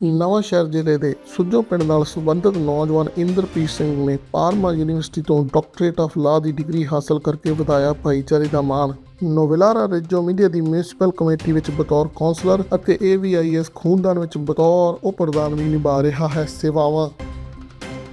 ਨਵਾਂਸ਼ਹਿਰ ਜ਼ਿਲ੍ਹੇ ਦੇ ਸੁੱਜੋ ਪਿੰਡ ਨਾਲ ਸੰਬੰਧਿਤ ਨੌਜਵਾਨ ਇੰਦਰਪ੍ਰੀਤ ਸਿੰਘ ਨੇ ਪਾਰਮਾ ਯੂਨੀਵਰਸਿਟੀ ਤੋਂ ਡਾਕਟਰੇਟ ਆਫ ਲਾਅ ਦੀ ਡਿਗਰੀ ਹਾਸਲ ਕਰਕੇ ਵਧਾਇਆ ਭਾਈਚਾਰੇ ਦਾ ਮਾਣ। ਨੋਵੈਲਾਰਾ ਰੇਜੋ ਮੀਡੀਆ ਦੀ ਮਿਊਨਿਸਪਲ ਕਮੇਟੀ ਵਿੱਚ ਬਤੌਰ ਕਾਉਂਸਲਰ ਅਤੇ AVIS ਖੂਨਦਾਨ ਵਿੱਚ ਬਤੌਰ ਉਪ ਪ੍ਰਧਾਨ ਵੀ ਨਿਭਾ ਰਿਹਾ ਹੈ। ਸੇਵਾਵਾਂ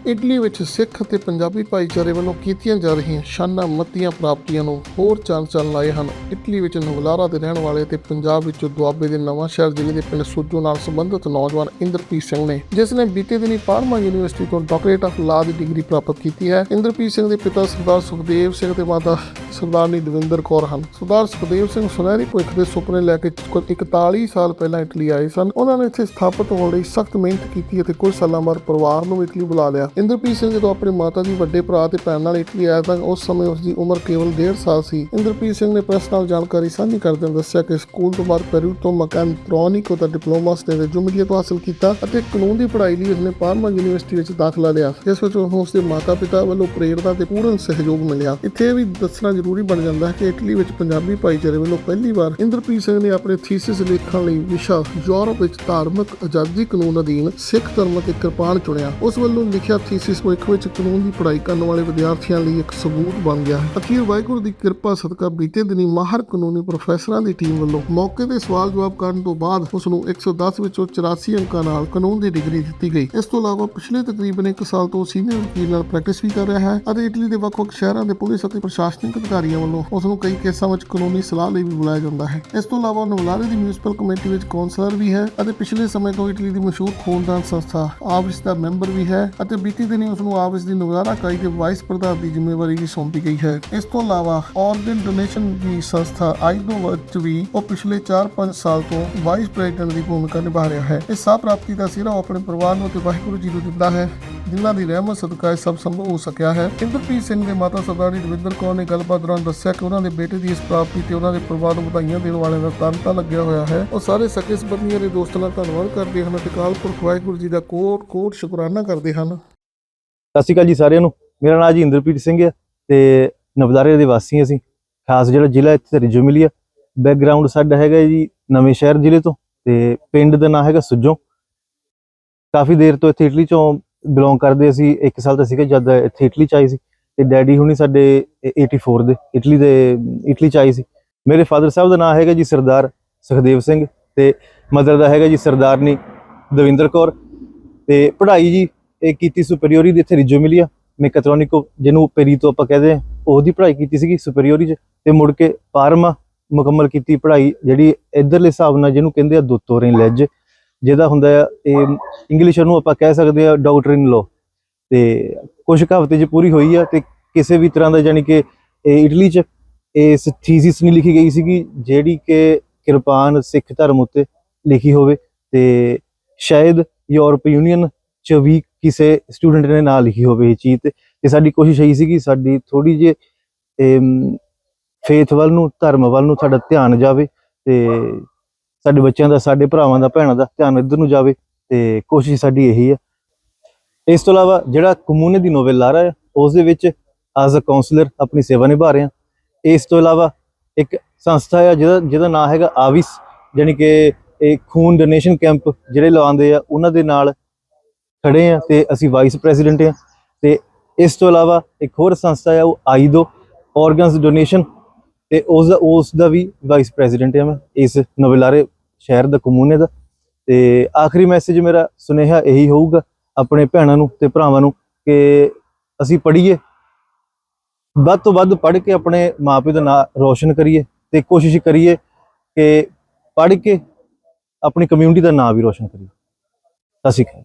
ਇਟਲੀ ਵਿੱਚ ਸਿੱਖ ਅਤੇ ਪੰਜਾਬੀ ਭਾਈਚਾਰੇ ਵੱਲੋਂ ਕੀਤੀਆਂ ਜਾ ਰਹੀਆਂ ਸ਼ਾਨਾਂ, ਮੱਤੀਆਂ, ਪ੍ਰਾਪਤੀਆਂ ਨੂੰ ਹੋਰ ਚੰਨ ਚੱਲ ਲਾਏ ਹਨ। ਇਟਲੀ ਵਿੱਚ ਨਵਲਾਰਾ ਦੇ ਰਹਿਣ ਵਾਲੇ ਤੇ ਪੰਜਾਬ ਵਿੱਚ ਦੁਆਬੇ ਦੇ ਨਵਾਂ ਸ਼ਹਿਰ ਜ਼ਿਲ੍ਹੇ ਦੇ ਪਿੰਡ ਸੋਜੋ ਨਾਲ ਸੰਬੰਧਿਤ ਨੌਜਵਾਨ ਇੰਦਰਪ੍ਰੀਤ ਸਿੰਘ ਨੇ ਜਿਸ ਨੇ ਬੀਤੇ ਦਿਨੀ ਪਾਰਮਾ ਯੂਨੀਵਰਸਿਟੀ ਤੋਂ ਡਾਕਟਰੇਟ ਆਫ ਲਾ ਦੀ ਡਿਗਰੀ ਪ੍ਰਾਪਤ ਕੀਤੀ ਹੈ। ਇੰਦਰਪ੍ਰੀਤ ਸਿੰਘ ਦੇ ਪਿਤਾ ਸਰਦਾਰ ਸੁਖਦੇਵ ਸਿੰਘ ਤੇ ਮਾਤਾ ਸਰਦਾਰਨੀ ਦਵਿੰਦਰ ਕੌਰ ਹਨ। ਸਰਦਾਰ ਸੁਖਦੇਵ ਸਿੰਘ ਸੁਨਹਿਰੀ ਭਵਿੱਖ ਦੇ ਸੁਪਨੇ ਲੈ ਕੇ ਕੁਝ 41 ਸਾਲ ਪਹਿਲਾਂ ਇਟਲੀ ਆਏ ਸਨ। ਉਹਨਾਂ ਨੇ ਇੱਥੇ ਸਥਾਪਿਤ ਹੋਣ ਲਈ ਸਖਤ ਮਿਹਨਤ ਕੀਤੀ ਅਤੇ ਕੁਝ ਸਾਲਾਂ ਬਾਅਦ ਪਰਿਵਾਰ ਨੂੰ ਇਟਲੀ ਬੁਲਾ ਲਿਆ। ਇੰਦਰਪ੍ਰੀਤ ਸਿੰਘ ਜਦੋਂ ਆਪਣੇ ਮਾਤਾ ਜੀ ਵੱਡੇ ਭਰਾ ਤੇ ਭੈਣ ਨਾਲ ਇਟਲੀ ਆਇਆ ਤਾਂ ਉਸ ਸਮੇਂ ਉਸ ਦੀ ਉਮਰ ਕੇਵਲ 1.5 ਸਾਲ ਸੀ। ਇੰਦਰਪ੍ਰੀਤ ਸਿੰਘ ਨੇ ਪ੍ਰੈਸ ਨਾਲ ਜਾਣਕਾਰੀ ਸਾਂਝੀ ਕਰਦਿਆਂ ਦੱਸਿਆ ਕਿ ਸਕੂਲ ਤੋਂ ਬਾਅਦ ਪੈਰੂ ਤੋਂ ਮਕੈਨਟ੍ਰੋਨਿਕ ਦਾ ਡਿਪਲੋਮਾ ਸਟੇਜ ਜੁਮਲੀਆ ਹਾਸਲ ਕੀਤਾ ਅਤੇ ਕਾਨੂੰਨ ਦੀ ਪੜ੍ਹਾਈ ਲਈ ਉਸਨੇ ਪਾਰਮਾ ਯੂਨੀਵਰਸਿਟੀ ਵਿੱਚ ਦਾਖਲਾ ਲਿਆ। ਜਿਸ ਵਿੱਚ ਉਸਨੂੰ ਉਸਦੇ ਮਾਤਾ-ਪਿਤਾ ਵੱਲੋਂ ਪ੍ਰੇਰਣਾ ਤੇ ਪੂਰਨ ਸਹਿਯੋਗ ਮਿਲਿਆ। ਇੱਥੇ ਇਹ ਵੀ ਦੱਸਣਾ ਜ਼ਰੂਰੀ ਬਣ ਜਾਂਦਾ ਹੈ ਕਿ ਇਟਲੀ ਵਿੱਚ ਪੰਜਾਬੀ ਭਾਈਚਾਰੇ ਵੱਲੋਂ ਪਹਿਲੀ ਵਾਰ ਇੰਦਰਪ੍ਰੀਤ ਸਿੰਘ ਨੇ ਆਪਣੇ ਥੀਸਿਸ ਲਿਖਣ ਲਈ ਵਿਸ਼ਾ ਯੂਰਪ ਵਿੱਚ ਧਾਰਮਿਕ ਆਜ਼ਾਦੀ ਕਾਨੂੰਨ ਅਧੀਨ ਸਿੱਖ ਧਰਮ ਤੇ ਕਿਰਪਾਨ ਚੁਣਿਆ। ਉਸ ਵੱਲੋਂ ਲਿਖਿਆ ਥੀਸਿਸ ਭਵਿੱਖ ਵਿੱਚ ਕਾਨੂੰਨ ਦੀ ਪੜ੍ਹਾਈ ਕਰਨ ਵਾਲੇ ਵਿਦਿਆਰਥੀਆਂ ਲਈ ਇੱਕ ਸਬੂਤ ਬਣ ਗਿਆ ਹੈ। ਅਖੀਰ ਵਾਹਿਗੁਰੂ ਦੀ ਕਿਰਪਾ ਸਦਕਾ ਬੀਤੇ ਦਿਨੀ ਮਾਹਰ ਕਾਨੂੰਨੀ ਪ੍ਰੋਫੈਸਰਾਂ ਦੀ ਟੀਮ ਵੱਲੋਂ ਮੌਕੇ ਤੇ ਸਵਾਲ ਜਵਾਬ ਕਰਨ ਤੋਂ ਬਾਅਦ ਉਸ ਨੂੰ 110 ਵਿੱਚੋਂ 84 ਅੰਕਾਂ ਨਾਲ ਕਾਨੂੰਨ ਦੀ ਡਿਗਰੀ ਦਿੱਤੀ ਗਈ। ਇਸ ਤੋਂ ਇਲਾਵਾ ਪਿਛਲੇ ਤਕਰੀਬਨ 1 ਸਾਲ ਤੋਂ ਸੀਨੀਅਰ ਵਕੀਲ ਨਾਲ ਪ੍ਰੈਕਟਿਸ ਵੀ ਕਰ ਰਿਹਾ ਹੈ ਅਤੇ ਇਟਲੀ ਦੇ ਵੱਖ-ਵੱਖ ਸ਼ਹਿਰਾਂ ਦੇ ਪੁਲਿਸ ਅਤੇ ਪ੍ਰਸ਼ਾਸਨਿਕ ਅਧਿਕਾਰੀਆਂ ਵੱਲੋਂ ਉਸ ਨੂੰ ਕਈ ਕੇਸਾਂ ਵਿੱਚ ਕਾਨੂੰਨੀ ਸਲਾਹ ਲਈ ਵੀ ਬੁਲਾਇਆ ਜਾਂਦਾ ਹੈ। ਇਸ ਤੋਂ ਇਲਾਵਾ ਨਵਲਾਰੇ ਦੀ ਮਿਊਨਿਸਪਲ ਕਮੇਟੀ ਵਿੱਚ ਕੌਂਸਲਰ ਵੀ ਹੈ ਅਤੇ ਪਿਛਲੇ ਸਮੇਂ ਤੋਂ ਇਟਲੀ ਦੀ ਮਸ਼ਹੂਰ ਖੂਨਦਾਨ ਸੰਸਥਾ ਆਵਿਸ ਦਾ ਮੈਂਬਰ ਵੀ ਹੈ ਅਤੇ ਬੀਤੀ ਦਿਨੀ ਉਸ ਨੂੰ ਆਵਿਸ ਦੀ ਨਵਲਾਰਾ ਇਕਾਈ ਦੇ ਵਾਈਸ ਪ੍ਰਧਾਨ ਦੀ ਜ਼ਿੰਮੇਵਾਰੀ ਵੀ ਸੌਂਪੀ ਗਈ ਹੈ। ਇਸ ਤੋਂ ਇਲਾਵਾ ਆਰਗਨ ਡੋਨੇਸ਼ਨ ਦੀ ਸੰਸਥਾ ਆਈਡੋ ਵਿੱਚ ਵੀ ਉਹ ਪਿਛਲੇ 4-5 ਸਾਲ ਤੋਂ ਵਾਈਸ ਪ੍ਰੈਜ਼ੀਡੈਂਟ ਦੀ ਭੂਮਿਕਾ ਨਿਭਾ ਰਿਹਾ ਹੈ। ਇਸ ਸਾਹ ਪ੍ਰਾਪਤੀ ਦਾ ਸਿਰਾ ਉਹ ਆਪਣੇ ਪਰਿਵਾਰ ਨੂੰ ਤੇ ਵਾਹਿਗੁਰੂ ਜੀ ਨੂੰ ਦਿੰਦਾ ਹੈ। ਜਿਨ੍ਹਾਂ ਦੀ ਰਹਿਮਤ ਸਦਕਾ ਇਹ ਸਭ ਸੰਭਵ ਹੋ ਸਕਿਆ ਹੈ। ਇੰਦਰਪ੍ਰੀਤ ਸਿੰਘ ਦੇ ਮਾਤਾ ਸਰਦਾਰੀ ਦਵਿੰਦਰ ਕੌਰ ਨੇ ਗੱਲਬਾਤ ਦੌਰਾਨ ਦੱਸਿਆ ਕਿ ਉਹਨਾਂ ਦੇ ਬੇਟੇ ਦੀ ਇਸ ਪ੍ਰਾਪਤੀ ਤੇ ਉਹਨਾਂ ਦੇ ਪਰਿਵਾਰ ਨੂੰ ਵਧਾਈਆਂ ਦੇਣ ਵਾਲਿਆਂ ਦਾ ਤਾਂਤਾ ਲੱਗਿਆ ਹੋਇਆ ਹੈ। ਉਹ ਸਾਰੇ ਸਕੇ ਸੰਬੰਧੀਆਂ ਦੇ ਦੋਸਤਾਂ ਦਾ ਧੰਨਵਾਦ ਕਰਦੇ ਹਨ ਤੇ ਅਕਾਲ ਪੁਰਖ ਵਾਹਿਗੁਰੂ ਜੀ ਦਾ ਕੋਟ ਕੋਟ ਸ਼ੁਕਰਾਨਾ ਕਰਦੇ ਹਨ। ਸਤਿ ਸ਼੍ਰੀ ਅਕਾਲ ਜੀ ਸਾਰਿਆਂ ਨੂੰ। ਮੇਰਾ ਨਾਮ ਜੀ ਇੰਦਰਪ੍ਰੀਤ ਸਿੰਘ ਹੈ ਤੇ ਨਵਦਾਰੇ ਦੇ ਵਾਸੀ ਅਸੀਂ। ਖਾਸ ਜਿਹੜਾ ਜ਼ਿਲ੍ਹਾ ਇੱਥੇ ਰਿਜੋ ਮਿਲੀ ਆ। ਬੈਕਗ੍ਰਾਉਂਡ ਸਾਡਾ ਹੈਗਾ ਜੀ ਨਵੇਂ ਸ਼ਹਿਰ ਜ਼ਿਲ੍ਹੇ ਤੋਂ ਤੇ ਪਿੰਡ ਦਾ ਨਾਮ ਹੈਗਾ ਸੁੱਜੋਂ। ਕਾਫੀ ਦੇਰ ਤੋਂ ਇੱਥੇ ਇਟਲੀ ਚੋਂ ਬਿਲੋਂਗ ਕਰਦੇ ਅਸੀਂ। 1 ਸਾਲ ਦਾ ਸੀਗਾ ਜਦ ਇੱਥੇ ਇਟਲੀ ਚ ਆਏ ਸੀ ਤੇ ਡੈਡੀ ਹੁਣੀ ਸਾਡੇ 84 ਦੇ ਇਟਲੀ ਦੇ ਇਟਲੀ ਚ ਆਏ ਸੀ। ਮੇਰੇ ਫਾਦਰ ਸਾਹਿਬ ਦਾ ਨਾਮ ਹੈਗਾ ਜੀ ਸਰਦਾਰ ਸੁਖਦੇਵ ਸਿੰਘ ਤੇ ਮਦਰ ਦਾ ਹੈਗਾ ਜੀ ਸਰਦਾਰਨੀ ਦਵਿੰਦਰ ਕੌਰ ਤੇ ਪੜ੍ਹਾਈ ਜੀ ਇਹ ਕੀਤੀ ਸੁਪਰੀਓਰੀ ਦੇ ਇੱਥੇ ਰਿਜੋ ਮਿਲਿਆ ਮੈਕੈਟ੍ਰੋਨਿਕੋ ਜਿਹਨੂੰ ਪੇਰੀ ਤੋਂ ਆਪਾਂ ਕਹਦੇ ਆ, ਉਹਦੀ ਪੜ੍ਹਾਈ ਕੀਤੀ ਸੀਗੀ ਸੁਪਰੀਓਰੀ ਚ ਤੇ ਮੁੜ ਕੇ ਪਾਰਮਾ ਮੁਕੰਮਲ ਕੀਤੀ ਪੜ੍ਹਾਈ ਜਿਹੜੀ ਇਧਰਲੇ ਹਿਸਾਬ ਨਾਲ ਜਿਹਨੂੰ ਕਹਿੰਦੇ ਆ ਦੋਤੋਰੇ ਲੈਜ ਜਿਹਦਾ ਹੁੰਦਾ ਆ, ਇਹ ਇੰਗਲਿਸ਼ ਨੂੰ ਆਪਾਂ ਕਹਿ ਸਕਦੇ ਆ ਡਾਕਟਰ ਇਨ ਲੋ ਤੇ ਕੁਝ ਕੁ ਹਫ਼ਤੇ 'ਚ ਪੂਰੀ ਹੋਈ ਆ ਤੇ ਕਿਸੇ ਵੀ ਤਰ੍ਹਾਂ ਦਾ ਯਾਨੀ ਕਿ ਇਹ ਇਟਲੀ 'ਚ ਇਸ ਥੀਸਿਸ ਨਹੀਂ ਲਿਖੀ ਗਈ ਸੀਗੀ, ਜਿਹੜੀ ਕਿ ਕਿਰਪਾਨ ਸਿੱਖ ਧਰਮ ਉੱਤੇ ਲਿਖੀ ਹੋਵੇ ਤੇ ਸ਼ਾਇਦ ਯੂਰਪ ਯੂਨੀਅਨ 'ਚ ਵੀ ਕਿਸੇ ਸਟੂਡੈਂਟ ਨੇ ਨਾ ਲਿਖੀ ਹੋਵੇ ਇਹ ਚੀਜ਼ ਤੇ ਤੇ ਸਾਡੀ ਕੋਸ਼ਿਸ਼ ਇਹੀ ਸੀਗੀ ਸਾਡੀ ਥੋੜੀ ਜਿਹੀ ਫੇਥ ਵੱਲ ਨੂੰ, ਧਰਮ ਵੱਲ ਨੂੰ ਸਾਡਾ ਧਿਆਨ ਜਾਵੇ ਤੇ ਸਾਡੇ ਬੱਚਿਆਂ ਦਾ, ਸਾਡੇ ਭਰਾਵਾਂ ਦਾ, ਭੈਣਾਂ ਦਾ ਧਿਆਨ ਇੱਧਰ ਨੂੰ ਜਾਵੇ ਤੇ ਕੋਸ਼ਿਸ਼ ਸਾਡੀ ਇਹੀ ਹੈ ਇਸ ਤੋਂ ਇਲਾਵਾ ਜਿਹੜਾ ਕਮੂਨੇ ਦੀ ਨੋਵਲ ਲਾ ਰਿਹਾ ਹੈ ਉਸ ਦੇ ਵਿੱਚ ਐਜ਼ ਅ ਕਾਉਂਸਲਰ ਆਪਣੀ ਸੇਵਾ ਨਿਭਾ ਰਹੇ ਹਾਂ ਇਸ ਤੋਂ ਇਲਾਵਾ ਇੱਕ ਸੰਸਥਾ ਹੈ ਜਿਹਦਾ ਜਿਹਦਾ ਨਾਮ ਹੈਗਾ ਆਵਿਸ ਯਾਨੀ ਕਿ ਇਹ ਖੂਨ ਡੋਨੇਸ਼ਨ ਕੈਂਪ ਜਿਹੜੇ ਲਵਾਉਂਦੇ ਆ, ਉਹਨਾਂ ਦੇ ਨਾਲ ਖੜੇ ਆ ਤੇ ਅਸੀਂ ਵਾਈਸ ਪ੍ਰੈਜ਼ੀਡੈਂਟ ਆ। ਤੇ ਇਸ ਤੋਂ ਇਲਾਵਾ ਇੱਕ ਹੋਰ ਸੰਸਥਾ ਹੈ ਉਹ ਆਈਦੋ ਆਰਗਨਸ ਡੋਨੇਸ਼ਨ ਤੇ ਉਸ ਦਾ ਉਸ ਦਾ ਵੀ ਵਾਈਸ ਪ੍ਰੈਜ਼ੀਡੈਂਟ ਆ ਮੈਂ, ਇਸ ਨਵਲਾਰੇ ਸ਼ਹਿਰ ਦਾ ਕਮੂਨੇ ਦਾ। ਤੇ ਆਖਰੀ ਮੈਸੇਜ ਮੇਰਾ ਸੁਨੇਹਾ ਇਹੀ ਹੋਊਗਾ ਆਪਣੇ ਭੈਣਾਂ ਨੂੰ ਤੇ ਭਰਾਵਾਂ ਨੂੰ ਕਿ ਅਸੀਂ ਪੜ੍ਹੀਏ, ਵੱਧ ਤੋਂ ਵੱਧ ਪੜ੍ਹ ਕੇ ਆਪਣੇ ਮਾਪੇ ਦਾ ਨਾਂ ਰੋਸ਼ਨ ਕਰੀਏ ਤੇ ਕੋਸ਼ਿਸ਼ ਕਰੀਏ ਕਿ ਪੜ੍ਹ ਕੇ ਆਪਣੀ ਕਮਿਊਨਿਟੀ ਦਾ ਨਾਂ ਵੀ ਰੋਸ਼ਨ ਕਰੀਏ। ਸਤਿ ਸ਼੍ਰੀ ਅਕਾਲ।